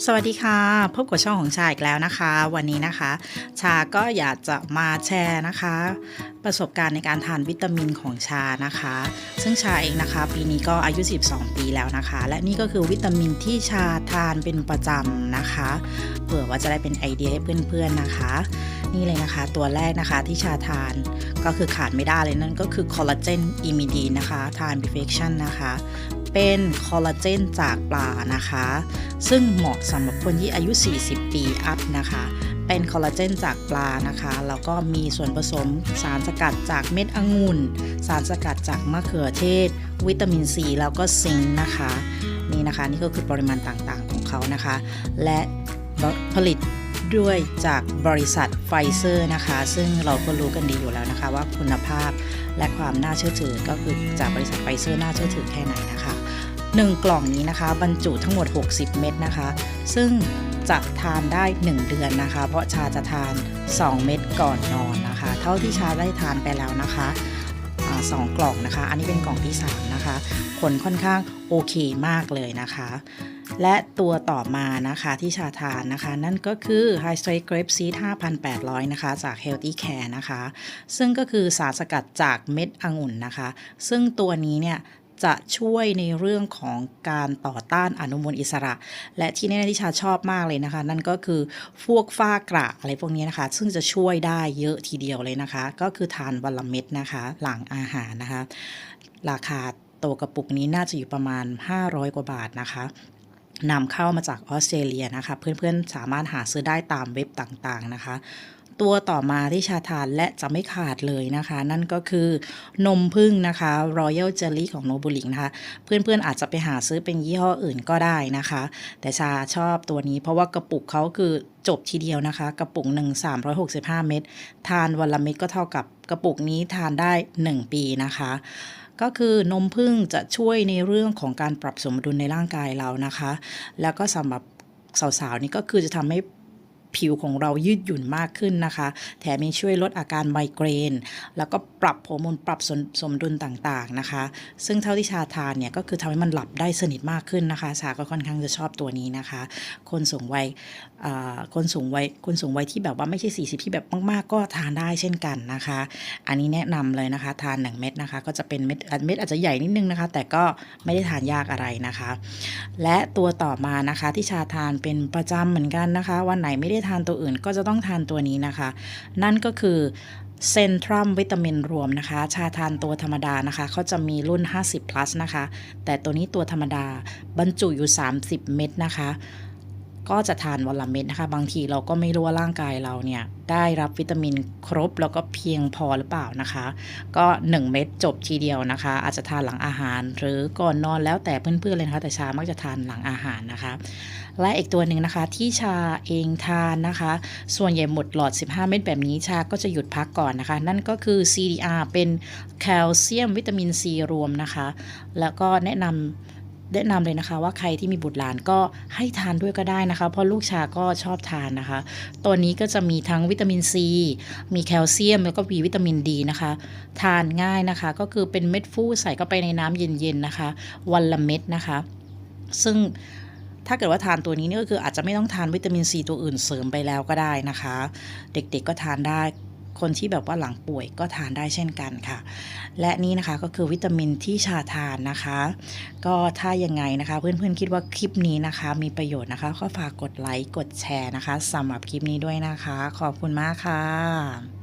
สวัสดีค่ะ พบกับช่องของชาอีกแล้วนะคะ วันนี้นะคะ ชาก็อยากจะมาแชร์นะคะ ประสบการณ์ในการทานวิตามินของชานะคะ ซึ่งชาเองนะคะ ปีนี้ก็อายุ 12 ปีแล้วนะคะ และนี่ก็คือวิตามินที่ชาทานเป็นประจำนะคะ เผื่อว่าจะได้เป็นไอเดียให้เพื่อนๆนะคะ นี่เลยนะคะ ตัวแรกนะคะที่ชาทานก็คือขาดไม่ได้เลยนั่นก็คือคอลลาเจนอิมิดีนะคะ ทานบิเฟคชั่นนะคะ เป็นคอลลาเจนจากปลานะคะ ซึ่งเหมาะสำหรับคนที่อายุ 40 ปีอัพนะคะ เป็นคอลลาเจนจากปลานะคะ แล้วก็มีส่วนผสมสารสกัดจากเม็ดองุ่น สารสกัดจากมะเขือเทศ วิตามินซีแล้วก็ซิงค์นะคะ นี่นะคะ นี่ก็คือปริมาณต่างๆของเขานะคะ และผลิต ด้วยจากบริษัทไฟเซอร์นะคะ ซึ่งเราก็รู้กันดีอยู่แล้วนะคะ ว่าคุณภาพและความน่าเชื่อถือก็คือจากบริษัทไฟเซอร์น่าเชื่อถือแค่ไหนนะคะ1กล่องนี้นะคะ บรรจุทั้งหมด 60 เม็ดนะคะ ซึ่งจะทานได้ 1 เดือนนะคะ เพราะชาจะทาน 2 เม็ดก่อนนอนนะคะ เท่าที่ชาได้ทานไปแล้วนะคะ อาสองกล่องนะคะ อันนี้เป็นกล่องที่ 3 นะคะ ผลค่อนข้างโอเคมากเลยนะคะ และตัวต่อมานะคะที่ชาทานนะคะ นั่นก็คือ High Strength Grape Seed 5,800 นะคะ จาก Healthy Care นะคะ ซึ่งก็คือสารสกัดจากเม็ดองุ่นนะคะ ซึ่งตัวนี้เนี่ย จะช่วยในเรื่องของการต่อต้านอนุมูลอิสระ และที่แน่ๆที่ชาชอบมากเลยนะคะ นั่นก็คือพวกฝ้ากระอะไรพวกนี้นะคะ ซึ่งจะช่วยได้เยอะทีเดียวเลยนะคะ ก็คือทานวันละเม็ดนะคะ หลังอาหารนะคะ ราคาตัวกระปุกนี้น่าจะอยู่ประมาณ 500 กว่าบาทนะคะนำเข้ามาจากออสเตรเลียนะคะ เพื่อนๆสามารถหาซื้อได้ตามเว็บต่างๆนะคะ ตัวต่อมาที่ชาทานและจะไม่ขาดเลยนะคะ นั่นก็คือนมพึ่งนะคะ Royal Jelly ของ n o b u l i n นะคะ เพื่อนๆอาจจะไปหาซื้อเป็นยี่ห้ออื่นก็ได้นะคะ แต่ชาชอบตัวนี้เพราะว่ากระปุกเขาคือจบทีเดียวนะคะ กระปุกหนึ่ง365เม็ดทานวันละเม็ดก็เท่ากับกระปุกนี้ทานได้1ปีนะคะก็คือนมพึ่งจะช่วยในเรื่องของการปรับสมดุลในร่างกายเรานะคะ แล้วก็สำหรับสาวๆนี่ก็คือจะทำให้ ผิวของเรายืดหยุ่นมากขึ้นนะคะ แถมยังช่วยลดอาการไมเกรน แล้วก็ปรับฮอร์โมนปรับสมสมดุลต่างๆนะคะ ซึ่งเท่าที่ชาทานเนี่ยก็คือทำให้มันหลับได้สนิทมากขึ้นนะคะ ชาก็ค่อนข้างจะชอบตัวนี้นะคะ คนสูงวัยคนสูงวัยคนสูงวัยที่แบบว่าไม่ใช่ 40 ที่แบบมากๆ ก็ทานได้เช่นกันนะคะ อันนี้แนะนำเลยนะคะ ทาน1เม็ดนะคะ ก็จะเป็นเม็ดเม็ดอาจจะใหญ่นิดนึงนะคะ แต่ก็ไม่ได้ทานยากอะไรนะคะ และตัวต่อมานะคะที่ชาทานเป็นประจำเหมือนกันนะคะ วันไหนไม่ได้ทานตัวอื่นก็จะต้องทานตัวนี้นะคะ นั่นก็คือเซนทรัมวิตามินรวมนะคะ ชาทานตัวธรรมดานะคะเขาจะมีรุ่น 50 plus นะคะ แต่ตัวนี้ตัวธรรมดาบรรจุอยู่ 30 เม็ดนะคะ ก็จะทานวันละเม็ดนะคะ บางทีเราก็ไม่รู้ว่าร่างกายเราเนี่ยได้รับวิตามินครบแล้วก็เพียงพอหรือเปล่านะคะ ก็ 1 เม็ดจบทีเดียวนะคะ อาจจะทานหลังอาหาร หรือก่อนนอนแล้วแต่เพื่อนๆเลยนะคะ แต่ชามักจะทานหลังอาหารนะคะ และอีกตัวหนึ่งนะคะที่ชาเองทานนะคะ ส่วนใหญ่หมดหลอด 15 เม็ดแบบนี้ชาก็จะหยุดพักก่อนนะคะ นั่นก็คือ CDR เป็นแคลเซียมวิตามินซีรวมนะคะ แล้วก็แนะนำ แนะนำเลยนะคะ ว่าใครที่มีบุตรหลานก็ให้ทานด้วยก็ได้นะคะ เพราะลูกชาก็ชอบทานนะคะ ตัวนี้ก็จะมีทั้งวิตามินซี มีแคลเซียม แล้วก็มีวิตามินดีนะคะ ทานง่ายนะคะ ก็คือเป็นเม็ดฟูใส่เข้าไปในน้ำเย็นๆนะคะ วันละเม็ดนะคะ ซึ่งถ้าเกิดว่าทานตัวนี้นี่ก็คืออาจจะไม่ต้องทานวิตามินซีตัวอื่นเสริมไปแล้วก็ได้นะคะ เด็กๆก็ทานได้ คนที่แบบว่าหลังป่วยก็ทานได้เช่นกันค่ะ และนี่นะคะก็คือวิตามินที่ชาทานนะคะ ก็ถ้ายังไงนะคะ เพื่อนๆคิดว่าคลิปนี้นะคะ มีประโยชน์นะคะ ก็ฝากกดไลค์กดแชร์นะคะสำหรับคลิปนี้ด้วยนะคะ ขอบคุณมากค่ะ